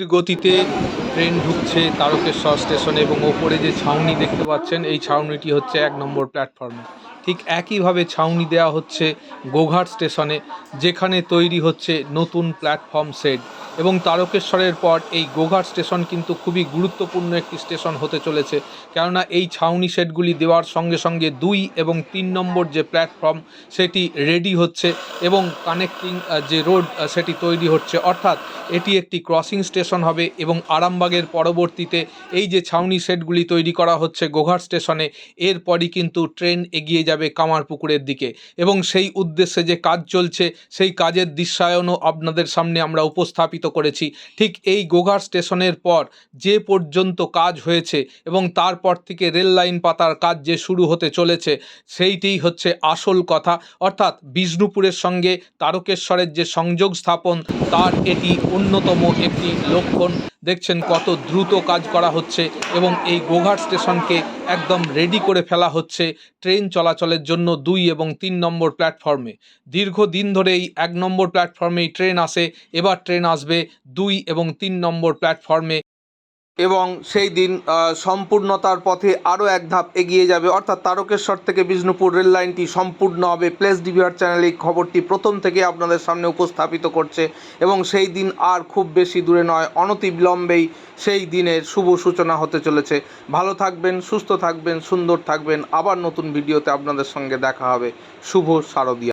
গতিতে ট্রেন ঢুকছে তারকেশ্বর স্টেশন এবং ওপরে যে ছাউনি দেখতে পাচ্ছেন, এই ছাউনিটি হচ্ছে এক নম্বর প্ল্যাটফর্মে। ঠিক একইভাবে ছাউনি দেওয়া হচ্ছে গোঘাট স্টেশনে, যেখানে তৈরি হচ্ছে নতুন প্ল্যাটফর্ম সেট। এবং তারকেশ্বরের পর এই গোঘাট স্টেশন কিন্তু খুবই গুরুত্বপূর্ণ একটি স্টেশন হতে চলেছে। কেননা এই ছাউনি সেটগুলি দেওয়ার সঙ্গে সঙ্গে দুই এবং তিন নম্বর যে প্ল্যাটফর্ম, সেটি রেডি হচ্ছে এবং কানেক্টিং যে রোড সেটি তৈরি হচ্ছে। অর্থাৎ এটি একটি ক্রসিং স্টেশন হবে এবং আরামবাগের পরবর্তীতে এই যে ছাউনি সেটগুলি তৈরি করা হচ্ছে গোঘাট স্টেশনে, এরপরই কিন্তু ট্রেন এগিয়ে যাবে কামারপুকুরের দিকে। এবং সেই উদ্দেশ্যে যে কাজ চলছে, সেই কাজের দৃশ্যায়নও আপনাদের সামনে আমরা উপস্থাপিত করেছি। ঠিক এই গোঘাট স্টেশনের পর যে পর্যন্ত কাজ হয়েছে এবং তারপর থেকে রেল লাইন পাতার কাজ যে শুরু হতে চলেছে, সেইটিই হচ্ছে আসল কথা। অর্থাৎ বিষ্ণুপুরের সঙ্গে তারকেশ্বরের যে সংযোগ স্থাপন, তার এটি অন্যতম একটি লক্ষণ। দেখছেন কত দ্রুত কাজ করা হচ্ছে এবং এই গোঘাট স্টেশনকে একদম রেডি করে ফেলা হচ্ছে ট্রেন চলাচলের জন্য দুই এবং তিন নম্বর প্ল্যাটফর্মে দীর্ঘদিন ধরে এই এক নম্বর প্ল্যাটফর্মেই ট্রেন আসে, এবার ট্রেন আসবে দুই এবং তিন নম্বর প্ল্যাটফর্মে এবং সেই দিন সম্পূর্ণতার পথে আরও এক ধাপ এগিয়ে যাবে। অর্থাৎ তারকেশ্বর থেকে বিষ্ণুপুর রেল লাইনটি সম্পূর্ণ হবে। প্লেস ডিভিআর চ্যানেল এই খবরটি প্রথম থেকে আপনাদের সামনে উপস্থাপিত করছে এবং সেই দিন আর খুব বেশি দূরে নয়, অনতিবিলম্বেই সেই দিনের শুভ সূচনা হতে চলেছে। ভালো থাকবেন, সুস্থ থাকবেন, সুন্দর থাকবেন। আবার নতুন ভিডিওতে আপনাদের সঙ্গে দেখা হবে। শুভ শারদীয়া।